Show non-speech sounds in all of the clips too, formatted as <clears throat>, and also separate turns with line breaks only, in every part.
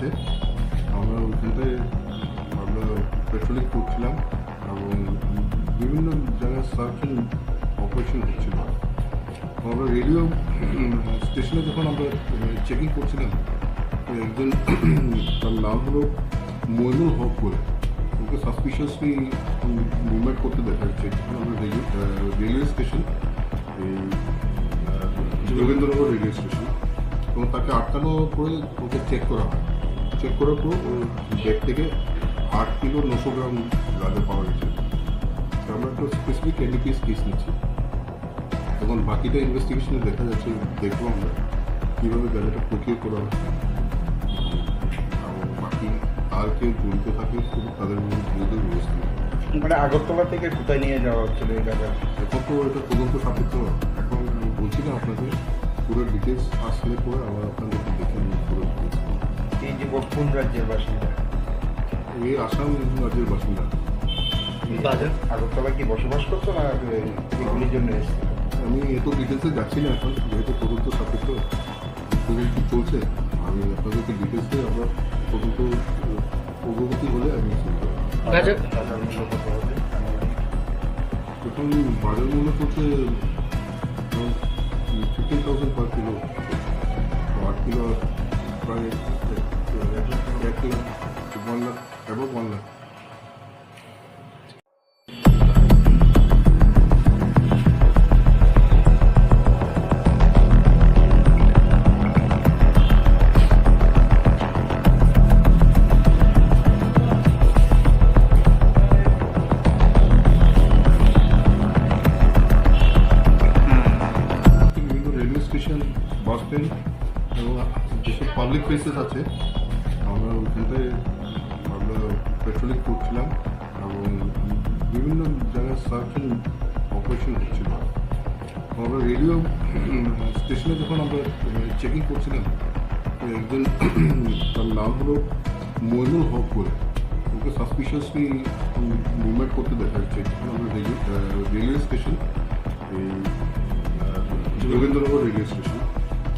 আছে। আমরা ওইখানটায় আমরা পেট্রোলিং করছিলাম এবং বিভিন্ন জায়গায় সার্চ অপারেশন হচ্ছিল। আমরা রেডিও স্টেশনে যখন আমরা চেকিং করছিলাম, তো একজন, তার নাম হলো মইনুল হক বলে। ওকে সাসপিশিয়াসলি মুভমেন্ট করতে দেখা যাচ্ছে। যখন আমরা রেডিও রেলওয়ে স্টেশন এই যোগেন্দ্রনগর রেলওয়ে স্টেশন এবং তাকে আটকানো করে ওকে চেক করা হয়। চেক করে ওর ব্যাগ থেকে আট কিলো নশো গ্রাম গাঁজা পাওয়া গেছে। আমরা একটা স্পেসিফিক এনডিপিএস কেস নিচ্ছি। এখন বাকিটা ইনভেস্টিগেশনে দেখা যাচ্ছে দেখব আমরা কীভাবে গাঁজাটা প্রক্রিয়া করা হচ্ছে বাকি আর কেউ জড়িত থাকে শুধু তাদের বিরুদ্ধে ব্যবস্থা।
মানে আগরতলা থেকে কোথায় নিয়ে যাওয়া হচ্ছিল এই গাঁজা
এখন তো এটা তদন্ত সাপেক্ষ। এখন বলছি না আপনাকে পুরো ডিটেলস আসলে পরে
কোন রাজ্যের বাসিন্দা?
এই আসাম রাজ্যের বাসিন্দা।
আগরতলা কি বসবাস করতো না এগুলির জন্য এসছে
আমি এত ডিটেলসে যাচ্ছি না এখন যেহেতু তদন্ত সাপেক্ষ তদন্ত চলছে আমি আপনাদেরকে ডিটেলসে আবার তদন্ত অগ্রগতি হলে আমি এখন বাজার? মূল্য চলছে ফিফটিন থাউজেন্ড পার কিলো আট কিলো প্রায় এক- এক lakh one lakh above movement করতে দেখা যাচ্ছে আমরা রেলওয়ে স্টেশন এই যোগেন্দ্রনগর রেলওয়ে স্টেশন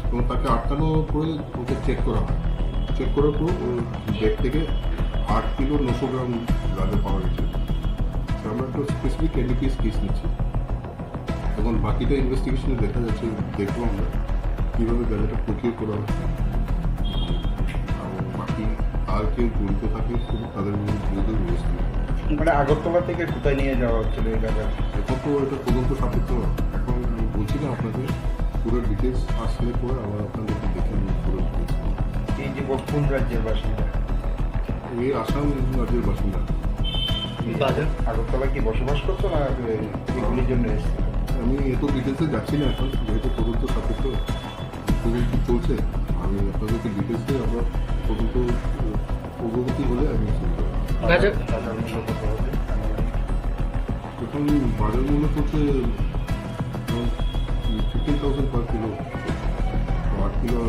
এবং তাকে আটকানো করে ওকে চেক করা হয়। চেক করার পর ওর ব্যাগ থেকে আট কিলো নশো গ্রাম গাঁজা পাওয়া গেছে। আমরা একটা স্পেসিফিক এনডিপিএস কেস নিচ্ছি। এখন বাকিটা ইনভেস্টিগেশনে দেখা যাচ্ছে, দেখব আমরা কীভাবে গাঁজাটা প্রক্রিয়া করা হচ্ছে এবং বাকি আর কেউ জড়িত থাকে, তাদের বিরুদ্ধে ব্যবস্থা।
মানে আগরতলা থেকে কোথায় নিয়ে যাওয়া হচ্ছিল এই গাঁজা
এখন তো এটা তদন্ত সাপেক্ষ। এখন আমি বলছি না আপনাকে পুরো ডিটেলস আসলে পরে আবার আপনাদেরকে দেখে নিই পুরো details।
এই যে কোন রাজ্যের বাসিন্দা?
এই আসাম রাজ্যের বাসিন্দা।
আগরতলা কি বসবাস করতো না এগুলির জন্য এসছে?
আমি এত ডিটেলসে যাচ্ছি না এখন যেহেতু তদন্ত সাপেক্ষ তদন্ত চলছে? আমি আপনাদেরকে ডিটেলসে আবার তদন্ত আহ, অগ্রগতি হলে আমি শুনতে পারব।
গাজা
বাজার মূল্য কত
এখন বাজার মূল্য পড়ছে ফিফটিন থাউজেন্ড পার কিলো আট কিলো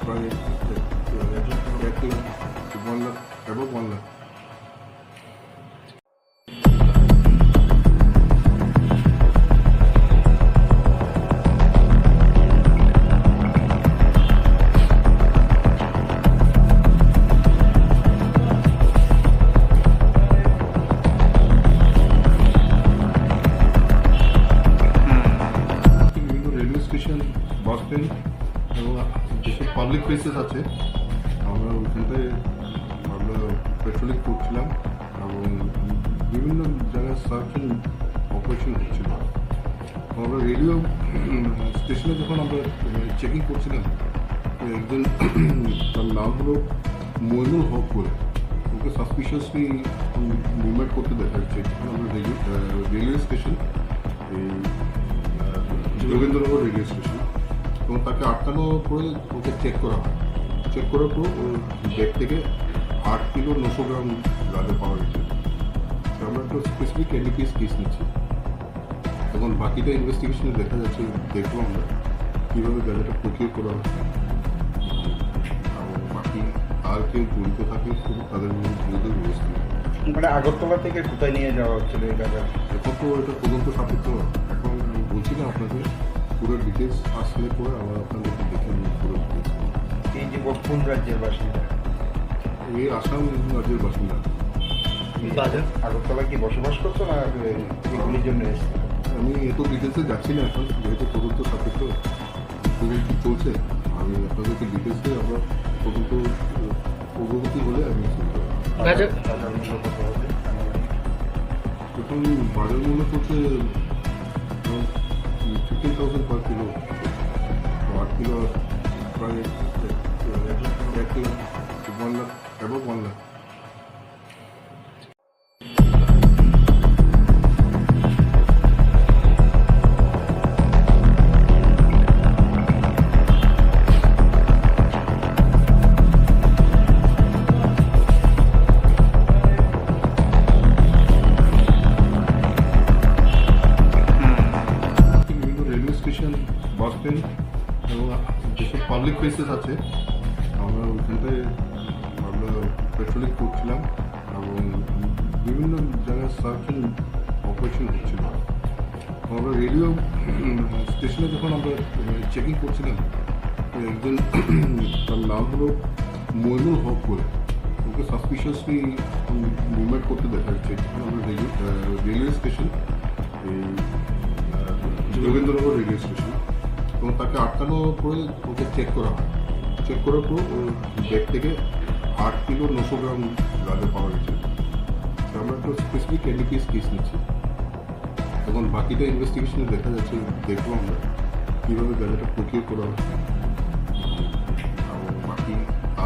প্রায় এক- lakh above one lakh Jogendranagar railway station এবং তাকে আটকানো করে ওকে চেক করা হয়। চেক করার পর ওর ব্যাগ থেকে আট কিলো নশো গ্রাম গাঁজা পাওয়া গেছে। আমরা একটা স্পেসিফিক এনডিপিএস কেস নিচ্ছি। এখন বাকিটা ইনভেস্টিগেশনে দেখা যাচ্ছে দেখব আমরা কীভাবে গাঁজাটা প্রক্রিয়া করা হচ্ছে বাকি আর কেউ জড়িত থাকে শুধু তাদের বিরুদ্ধে ব্যবস্থা
মানে আগরতলা থেকে কোথায় নিয়ে যাওয়া হচ্ছিল এই গাঁজা
এখন তো এটা তদন্ত সাপেক্ষ। বলছি না আপনাদের পুরো ডিটেলস আসলে পরে আবার আপনাদেরকে দেখে আমি পুরো
এই যে কোন রাজ্যের বাসিন্দা?
এই আসাম রাজ্যের বাসিন্দা।
আগরতলা কি বসবাস করতো না এগুলির জন্য এসেছিল
আমি এত ডিটেলসে যাচ্ছি না এখন যেহেতু তদন্ত সাপেক্ষ তদন্ত চলছে? আমি আপনাদেরকে ডিটেলসে আমরা তদন্ত অগ্রগতি হলে আমি এখন বাজার? মূল্য করতে 15,000 per kilo. What kilo? Per, per, per, per, per, per, per, per, per, per, per, per, per, per, per, suspiciously movement করতে দেখা যাচ্ছে আমরা রেলওয়ে স্টেশন এই যোগেন্দ্রনগর রেলওয়ে স্টেশন এবং তাকে আটকানো করে ওকে চেক করা হয়। চেক করার পর ওর ব্যাগ থেকে আট কিলো নশো গ্রাম গাঁজা পাওয়া গেছে। আমরা একটা স্পেসিফিক এনডিপিএস কেস নিচ্ছি। এখন বাকিটা ইনভেস্টিগেশনে দেখা যাচ্ছে, দেখব আমরা কীভাবে গাঁজাটা প্রকিউর করা হচ্ছে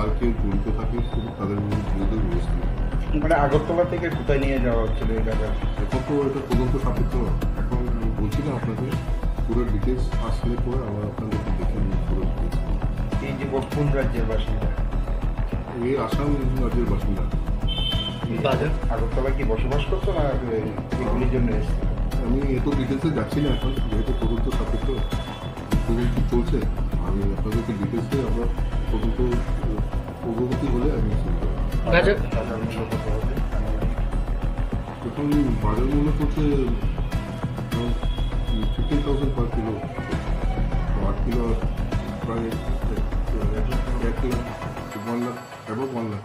আর কেউ জড়িত থাকে শুধু তাদের বিরুদ্ধে ব্যবস্থা নেবে।
মানে আগরতলা থেকে কোথায় নিয়ে যাওয়া হচ্ছিল এই গাঁজা
এখন তো এটা তদন্ত সাপেক্ষ। এখন বলছি না আপনাকে পুরো ডিটেলস আসলে পরে আবার আপনাদেরকে দেখে নিই পুরো
এই যে কোন রাজ্যের বাসিন্দা।
এই আসাম রাজ্যের বাসিন্দা।
আগরতলা কি বসবাস করছ না এগুলির জন্য এসছে?
আমি এত ডিটেলসে যাচ্ছি না এখন যেহেতু তদন্ত সাপেক্ষ। তদন্ত চলছে আমি আপনাদেরকে ডিটেলসে আমরা তদন্ত অগ্রগতি হলে আমি
বাজার
মনে
এখন বাজার মূল্য চলছে ফিফটিন থাউজেন্ড পার কিলো আট কিলো প্রায় এক- lakh one lakh above one lakh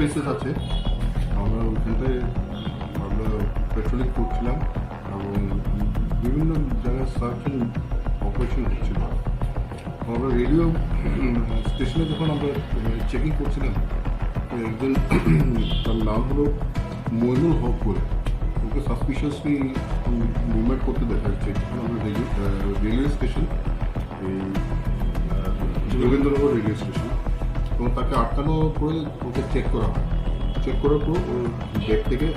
places আছে। আমরা ওইখানটায় আমরা পেট্রোলিং করছিলাম এবং বিভিন্ন জায়গায় সার্চ অপারেশন হচ্ছিল। আমরা রেডিও স্টেশনে যখন আমরা চেকিং করছিলাম, তো একজন <clears throat> তার নাম হলো মইনুল হক বলে। ওকে সাসপিশিয়াসলি মুভমেন্ট করতে দেখা যাচ্ছে। আমরা রেলওয়ে স্টেশন এই যোগেন্দ্রনগর রেলওয়ে স্টেশন এবং তাকে আটকানো করে ওকে চেক করা হয়। চেক করার পর ওর ব্যাগ থেকে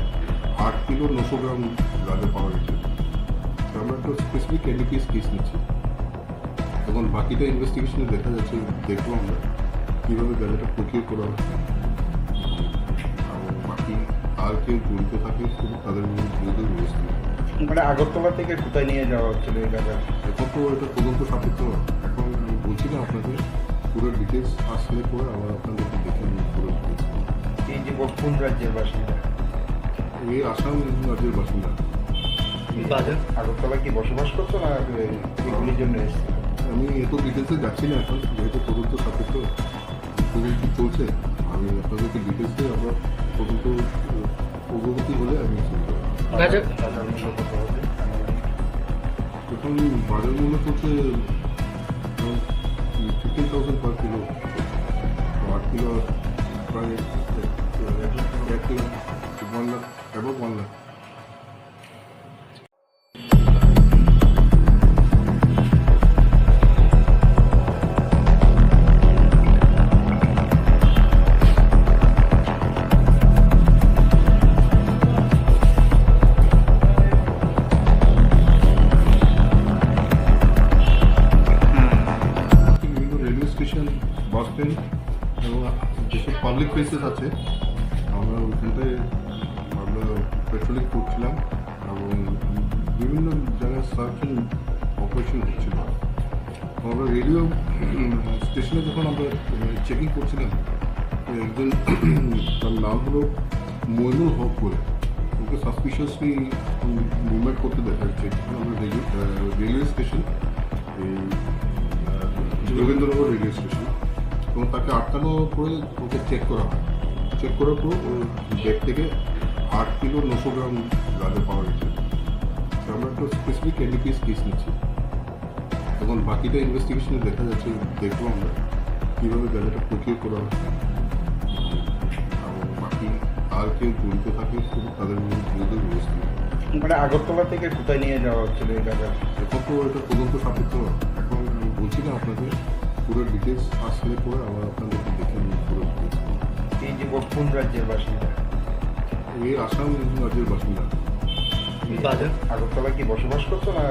আট কিলো নশো গ্রাম গাঁজা পাওয়া গেছে তো আমরা একটা স্পেসিফিক এনডিপিএস কেস নিচ্ছি। এখন বাকিটা ইনভেস্টিগেশনে দেখা যাচ্ছে দেখব আমরা কীভাবে গাঁজাটা প্রকিউর করা হচ্ছে বাকি আর কেউ জড়িত থাকে শুধু তাদের বিরুদ্ধে ব্যবস্থা নেবে।
মানে আগরতলা থেকে কোথায় নিয়ে যাওয়া হচ্ছিল এই গাঁজা
এখন তো এটা তদন্ত সাপেক্ষ। এখন বলছি না আপনাকে পুরো ডিটেলস আসলে পরে আবার আপনাদেরকে দেখে নিই পুরো ডিটেলস
এই যে কোন রাজ্যের বাসিন্দা?
এই আসাম রাজ্যের বাসিন্দা।
আগরতলা কি বসবাস করছ না এগুলির জন্য এসছে?
আমি এত ডিটেলসে যাচ্ছি না এখন যেহেতু তদন্ত সাপেক্ষ তদন্ত চলছে? আমি আপনাদেরকে ডিটেলসে আমরা তদন্ত অগ্রগতি হলে আমি এখন বাজার মূল্য চলছে ফিফটিন থাউজেন্ড পার কিলো আট কিলো প্রায় এক- এক kilo one lakh above places আছে। আমরা ওইখানটায় পেট্রোলিং করছিলাম এবং বিভিন্ন জায়গায় সার্চ অপারেশন হচ্ছিল। আমরা রেডিও স্টেশনে যখন আমরা চেকিং করছিলাম একজন <clears throat> তার নাম হলো মইনুল হক বলে। ওকে সাসপিশিয়াসলি মুভমেন্ট করতে দেখা যাচ্ছে। আমরা রেলওয়ে স্টেশন এই যোগেন্দ্রনগর রেলওয়ে স্টেশন এবং তাকে আটকানো করে ওকে চেক করা হয়। চেক করার পর ওর ব্যাগ থেকে আট কিলো নশো গ্রাম গাঁজা পাওয়া গেছে। আমরা একটা স্পেসিফিক এনডিপিএস কেস নিচ্ছি। এখন বাকিটা ইনভেস্টিগেশনে দেখা যাচ্ছে দেখব আমরা কীভাবে গাঁজাটা প্রকিউর করা হচ্ছে বাকি আর কেউ জড়িত থাকে শুধু তাদের বিরুদ্ধে ব্যবস্থা।
মানে আগরতলা থেকে কোথায় নিয়ে যাওয়া হচ্ছিল এই গাঁজা
এখন তো এটা তদন্ত সাপেক্ষ। এখন বলছি না আপনাদের পুরো ডিটেলস আসলে পরে আবার আপনাদেরকে দেখে নিয়ে পুরো
এই যে কোন রাজ্যের বাসিন্দা?
এই আসাম রাজ্যের বাসিন্দা।
আগরতলা কি বসবাস করতো না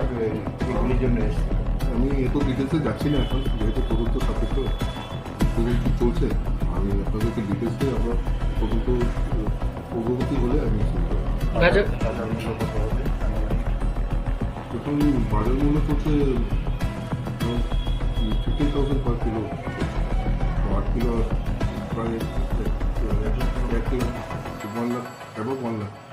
এগুলির জন্য এসছে?
আমি এত ডিটেলসে যাচ্ছি না এখন যেহেতু তদন্ত সাপেক্ষ তদন্ত চলছে। আমি আপনাদেরকে ডিটেলসে আমরা তদন্ত অগ্রগতি হলে আমি
গাজা
বাজার? মূল্য কত হবে?
এখন বাজার মূল্য চলছে is 15,000 per kilo. What kilo price? That, uh, that, that, that, that, above 1 lakh.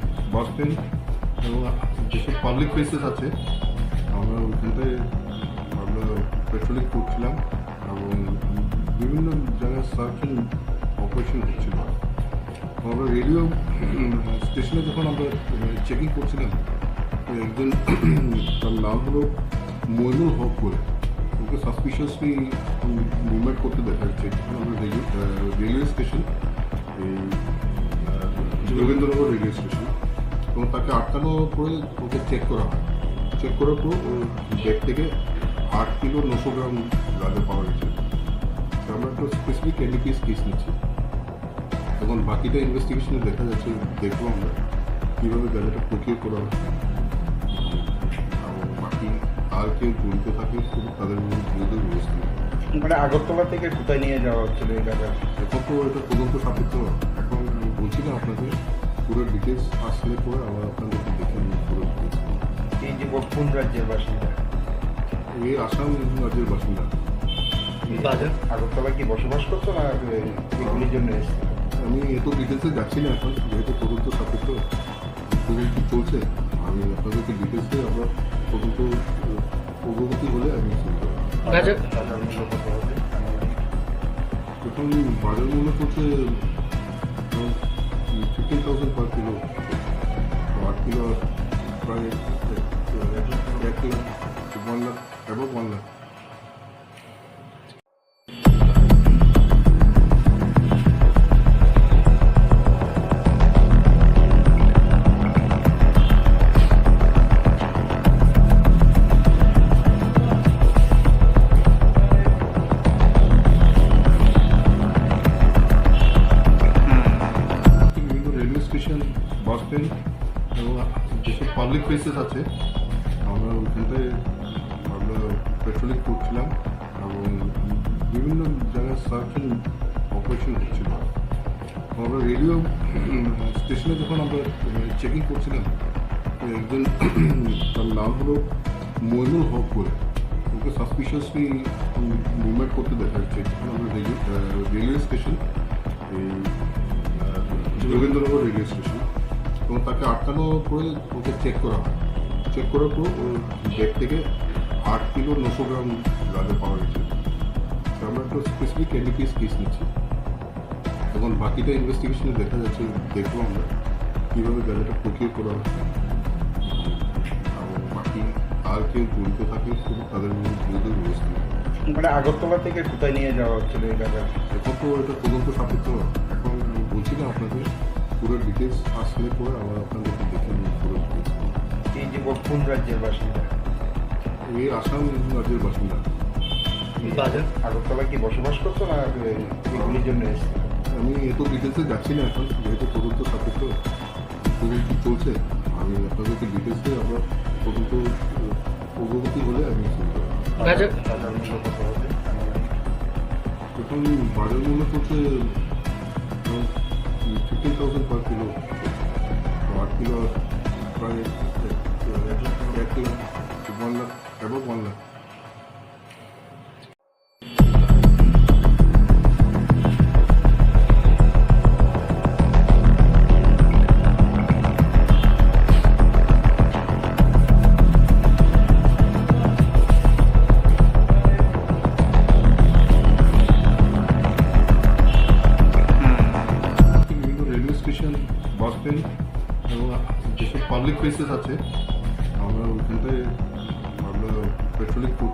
Station bus stand এবং যেসব পাবলিক প্লেসেস আছে, আমরা ওইখানটায় আমরা পেট্রোলিং করছিলাম, এবং বিভিন্ন জায়গায় সার্চ অপারেশন হচ্ছিল। আমরা রেডিও স্টেশনে যখন আমরা চেকিং করছিলাম একজন, তার নাম হলো মইনুল হক বলে। ওকে সাসপিশিয়াসলি মুভমেন্ট করতে দেখা যাচ্ছে। এখানে আমরা রেলওয়ে স্টেশন এই যোগেন্দ্রনগর রেলওয়ে স্টেশন এবং তাকে আটকানো করে ওকে চেক করা হয়। চেক করার পর ওর ব্যাগ থেকে আট কিলো নশো গ্রাম গাঁজা পাওয়া গেছে। আমরা একটা স্পেসিফিক এনডিপিএস কেস নিচ্ছি। এখন বাকিটা ইনভেস্টিগেশনে দেখা যাচ্ছে দেখব আমরা কীভাবে গাঁজাটা প্রকিউর করা হচ্ছে বাকি আর কেউ জড়িত থাকে তাদের বিরুদ্ধে ব্যবস্থা
মানে আগরতলা থেকে কোথায় নিয়ে যাওয়া হচ্ছিল এই গাঁজা
এখন তো এটা তদন্ত সাপেক্ষ। এখন বলছি না আপনাদের পুরো ডিটেলস আসলে পরে আবার আপনাদেরকে দেখে নিয়ে পুরো
এই যে কোন রাজ্যের বাসিন্দা?
এই আসাম রাজ্যের বাসিন্দা।
আগরতলা কি বসবাস করতো না এগুলির জন্য এসছে?
আমি এত ডিটেলসে যাচ্ছি না এখন যেহেতু তদন্ত সাপেক্ষ তদন্ত চলছে আমি আপনাদেরকে ডিটেলসে আমরা তদন্ত অগ্রগতি হলে আমি এখন বাজার মূল্য চলছে You know, probably the the your curriculum, one lakh, above one lakh. আমরা ওইখানটায় আমরা পেট্রোলিং করছিলাম এবং বিভিন্ন জায়গায় সার্চ অপারেশন হচ্ছিল। আমরা রেডিও স্টেশনে যখন আমরা চেকিং করছিলাম একজন <clears throat> তার নাম হলো মইনুল হক বলে। ওকে সাসপিশিয়াসলি মুভমেন্ট করতে দেখা যাচ্ছে। আমরা রেলওয়ে স্টেশন, এই যোগেন্দ্রনগর রেলওয়ে স্টেশন, এবং তাকে আটকানো করে ওকে চেক করা হয়। চেক করার পর ওর ব্যাগ থেকে আট কিলো নশো গ্রাম গাঁজা পাওয়া গেছে। তো আমরা একটা স্পেসিফিক পিস কেস নিচ্ছি। এখন বাকিটা ইনভেস্টিগেশনে দেখা যাচ্ছে দেখব আমরা কীভাবে গাঁজাটা প্রকিউর করা হচ্ছে বাকি আর কেউ জড়িত থাকে শুধু তাদের বিরুদ্ধে ব্যবস্থা।
মানে আগরতলা থেকে কোথায় নিয়ে যাওয়া হচ্ছিল এই গাঁজা
এখন তো এটা তদন্ত সাপেক্ষ। এখন আমি বলছি না আপনাদের পুরো ডিটেলস আসলে পরে আবার আপনাদেরকে
কোন রাজ্যের বাসিন্দা?
এই আসাম রাজ্যের বাসিন্দা।
আগরতলা কি বসবাস করতো না এগুলির জন্য এসছে?
আমি এত ডিটেলসে যাচ্ছি না এখন যেহেতু তদন্ত সাপেক্ষ তদন্ত চলছে আমি আপনাদেরকে ডিটেলসে আমরা তদন্ত অগ্রগতি হলে আমি এখন বাজার মূল্য চলছে ফিফটিন থাউজেন্ড পার কিলো আট কিলো প্রায় এক- এক kilo one lakh above one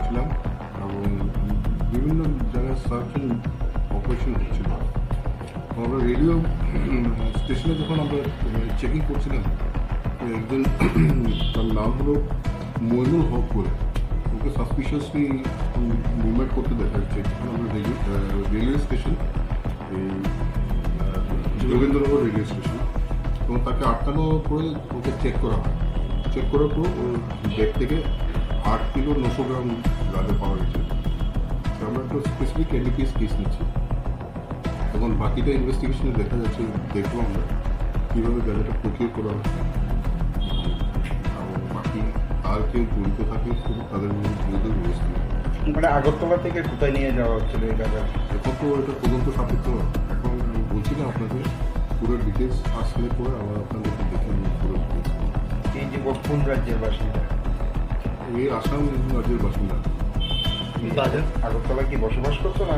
করছিলাম এবং বিভিন্ন জায়গায় সার্চ অপারেশন হচ্ছিল। আমরা রেডিও স্টেশনে যখন আমরা চেকিং করছিলাম একজন <clears throat> তার নাম হলো মইনুল হক বলে। ওকে সাসপিশিয়াসলি মুভমেন্ট করতে দেখা যাচ্ছে আমরা রেলওয়ে স্টেশন এই যোগেন্দ্রনগর রেলওয়ে স্টেশন এবং তাকে আটকানো করে ওকে চেক করা হয়। চেক করার পর ওর ব্যাগ থেকে আট কিলো নশো গ্রাম গাঁজা পাওয়া গেছে। আমরা একটা স্পেসিফিক এনডিপিএস কেস নিচ্ছি। এখন বাকিটা ইনভেস্টিগেশনে দেখা যাচ্ছে দেখব আমরা কীভাবে গাঁজাটা প্রকিউর করা হচ্ছে বাকি আর কেউ জড়িত থাকে শুধু তাদের বিরুদ্ধে ব্যবস্থা।
মানে আগরতলা থেকে কোথায় নিয়ে যাওয়া হচ্ছিল এই গাঁজা
এখন তো এটা তদন্ত সাপেক্ষ। এখন আমি বলছি না আপনাদের পুরো ডিটেলস আসলে পরে আবার আপনাদেরকে দেখে আমি পুরো
এই যে কোন রাজ্যের বাসিন্দা
এই আসাম রাজ্যের বাসিন্দা।
আগরতলা কি বসবাস করতো না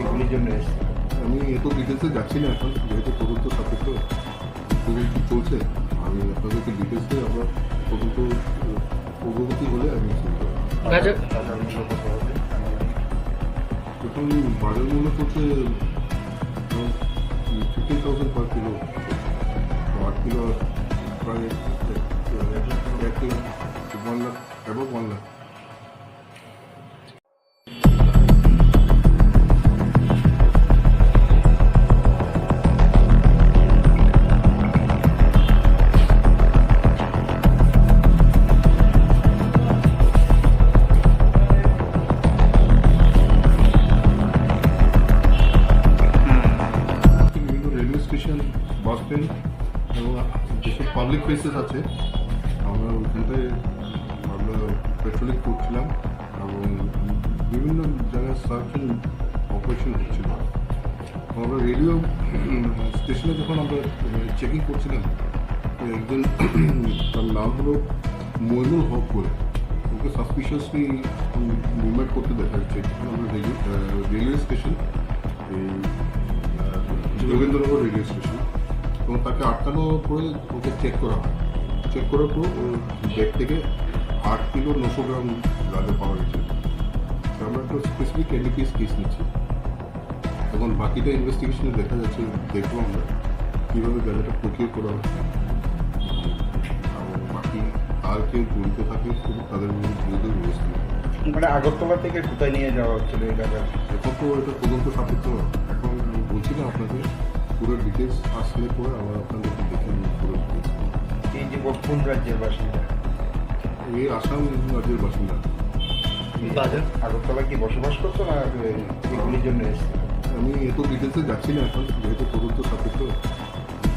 এগুলির জন্য এসছে?
আমি এত ডিটেলসে যাচ্ছি না এখন যেহেতু তদন্ত সাপেক্ষ তদন্ত চলছে। আমি আপনাদেরকে ডিটেলসে আমরা তদন্ত অগ্রগতি হলে আমি এখন বাজার? মূল্য চলছে ফিফটিন থাউজেন্ড পার কিলো আট কিলো প্রায় অ্যাবাভ ওয়ান অপারেশন হচ্ছিল আমরা রেডিও স্টেশনে যখন আমরা চেকিং করছিলাম একজন, তার নাম হলো মইনুল হক বলে। ওকে সাসপিশিয়াসলি মুভমেন্ট করতে দেখা যাচ্ছে। যখন আমরা রেলওয়ে স্টেশন এই যোগেন্দ্রনগর রেলওয়ে স্টেশন এবং তাকে আটকানো করে ওকে চেক করা হয়। চেক করার পর ওর ব্যাগ থেকে আট কিলো নশো গ্রাম গাঁজা পাওয়া গেছে। আমরা একটা স্পেসিফিক এনডিপিএস কেস নিচ্ছি। এখন বাকিটা ইনভেস্টিগেশনে দেখা যাচ্ছে দেখব আমরা কীভাবে গাঁজাটা প্রকিউর করা হচ্ছে বাকি আর কেউ জড়িত থাকে তাদের বিরুদ্ধে ব্যবস্থা
মানে আগরতলা থেকে কোথায় নিয়ে যাওয়া হচ্ছিল এই গাঁজা
এখন তো এটা তদন্ত সাপেক্ষ। এখন বলছি না আপনাদের পুরো ডিটেলস আসলে পরে আবার আপনাদেরকে দেখে আমি পুরো details বলব।
এই যে কোন রাজ্যের বাসিন্দা।
এই আসাম রাজ্যের বাসিন্দা।
বিভাজন
আগরতলা কি বসবাস করতো না এগুলির জন্য এসছে?
আমি এত ডিটেলসে যাচ্ছি না এখন যেহেতু তদন্ত সাপেক্ষ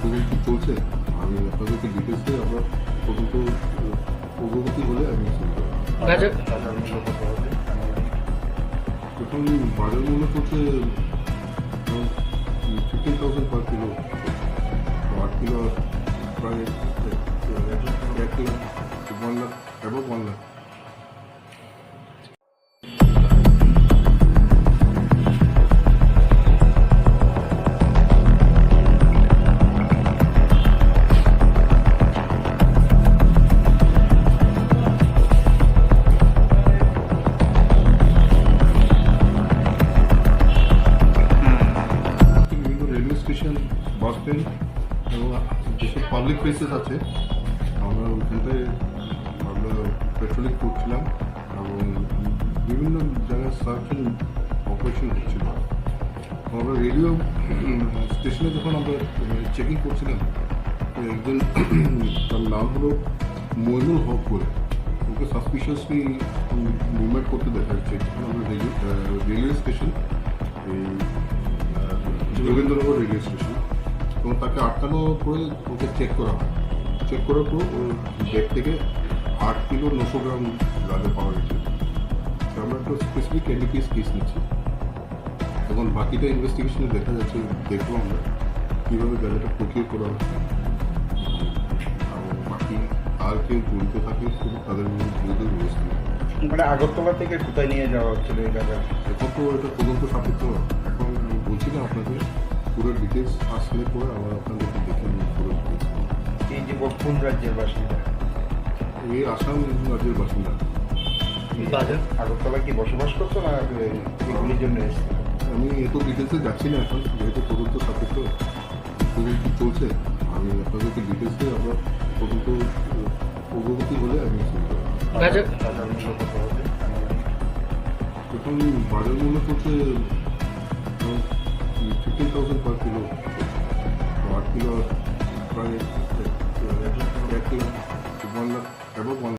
তদন্ত চলছে আমি আপনাদেরকে ডিটেলসে আবার তদন্ত অগ্রগতি হলে আমি এখন বাজার মূল্য চলছে ফিফটিন থাউজেন্ড পার কিলো আট কিলো প্রায় এক- kilo one lakh above one lakh স্টেশনে যখন আমরা চেকিং করছিলাম একজন <clears throat> তার নাম হলো মইনুল হক বলে। ওকে সাসপিশিয়াসলি মুভমেন্ট করতে দেখা যাচ্ছে। আমরা রেলওয়ে স্টেশন এই যোগেন্দ্রনগর রেলওয়ে স্টেশন এবং তাকে আটকানো করে ওকে চেক করা চেক করার পর ওর ব্যাগ থেকে আট কিলো নশো গ্রাম গাঁজা পাওয়া গেছে। আমরা একটা স্পেসিফিক এনডিপিএস কেস নিচ্ছি। তখন বাকিটা ইনভেস্টিগেশনে দেখা যাচ্ছে দেখব আমরা কীভাবে গাঁজাটা প্রকিউর করা হচ্ছে এবং বাকি আর কেউ জড়িত থাকে শুধু তাদের বিরুদ্ধে ব্যবস্থা হবে।
মানে আগরতলা থেকে কোথায় নিয়ে যাওয়া হচ্ছিল এই গাঁজা
এখন তো এটা তদন্ত সাপেক্ষ। এখন আমি বলছি না আপনাদের পুরো ডিটেলস আসলে পরে আমরা আপনাদেরকে দেখে নিই পুরো details।
এই যে কোন রাজ্যের বাসিন্দা?
এই আসাম রাজ্যের বাসিন্দা।
আগরতলা কি বসবাস করতো না এগুলির জন্য এসছে
আমি এত ডিটেলসে যাচ্ছি না এখন যেহেতু তদন্ত সাপেক্ষ তদন্ত চলছে আমি আপনাদেরকে ডিটেলসে আমরা তদন্ত অগ্রগতি হলে আমি এখন বাজার মূল্য চলছে ফিফটিন থাউজেন্ড পার কিলো আট কিলো প্রায় এক lakh one lakh above one